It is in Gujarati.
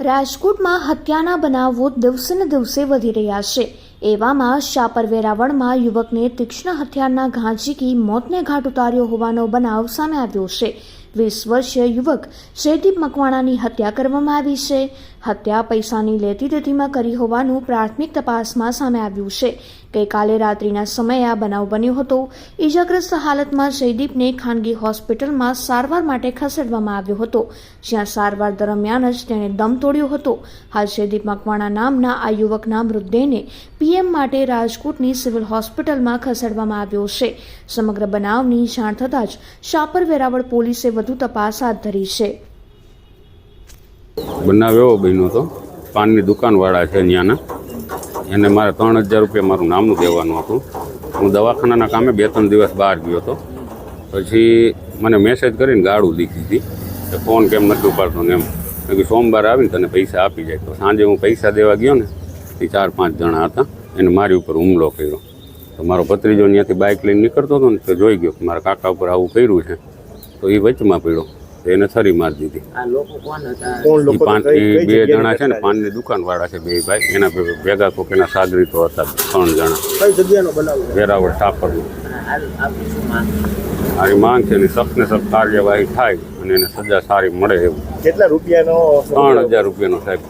રાજકોટમાં હત્યાના બનાવો દિવસેને દિવસે વધી રહ્યા છે. એવામાં શાપર વેરાવળમાં યુવકને તીક્ષ્ણ હથિયારના ઘા ઝીકી મોતને ઘાટ ઉતાર્યો હોવાનો બનાવ સામે આવ્યો છે. વીસ વર્ષીય યુવક શ્રીદીપ મકવાણાની હત્યા કરવામાં આવી છે. હત્યા પૈસાની લેતી દેતીમાં કરી હોવાનું પ્રાથમિક તપાસમાં સામે આવ્યું છે. ગઈકાલે રાત્રિના સમયે આ બનાવ બન્યો હતો. ઈજાગ્રસ્ત હાલતમાં જયદીપને ખાનગી હોસ્પિટલમાં સારવાર માટે ખસેડવામાં આવ્યો હતો. જ્યાં સારવાર દરમિયાન જ તેણે દમ તોડ્યો હતો. હાલ જયદીપ મકવાણા નામના આ યુવકના મૃતદેહને પીએમ માટે રાજકોટની સિવિલ હોસ્પિટલમાં ખસેડવામાં આવ્યો છે. સમગ્ર બનાવની જાણ થતાં જ શાપર વેરાવળ પોલીસે વધુ તપાસ હાથ ધરી છે. બનાવ એવો બન્યો હતો પાનની દુકાનવાળા છે ત્યાંના એને મારે ત્રણ હજાર રૂપિયા મારું નામનું દેવાનું હતું. હું દવાખાનાના કામે બે ત્રણ દિવસ બહાર ગયો હતો. પછી મને મેસેજ કરીને ગાળું દીધી હતી. કે ફોન કેમ નથી ઉપાડતો ને એમ. મેં કીધું, સોમવારે આવીને તને પૈસા આપી જાય. તો સાંજે હું પૈસા દેવા ગયો ને, એ ચાર પાંચ જણા હતા. એને મારી ઉપર હુમલો કર્યો. તો મારો ભત્રીજો ત્યાંથી બાઇક લઈને નીકળતો હતો ને, તો જોઈ ગયો કે મારા કાકા ઉપર આવું કર્યું છે. તો એ વચમાં પડ્યો એને થરી મારી દીધી. આ લોકો કોણ હતા? કોણ ઈ લોકો પાન કઈ- ઈ કઈ બે જણા છે ને પાનની દુકાન વાળા છે બે ભાઈ. એના ભેગા કોક એના સાગરીતો હતા ત્રણ જણા? વેરાવળ ટાપરનું. મારી માંગ છે ને સખ્ત કાર્યવાહી થાય અને એને સજા સારી મળે એવું. કેટલા રૂપિયાનો ત્રણ હજાર રૂપિયાનો સાહેબ.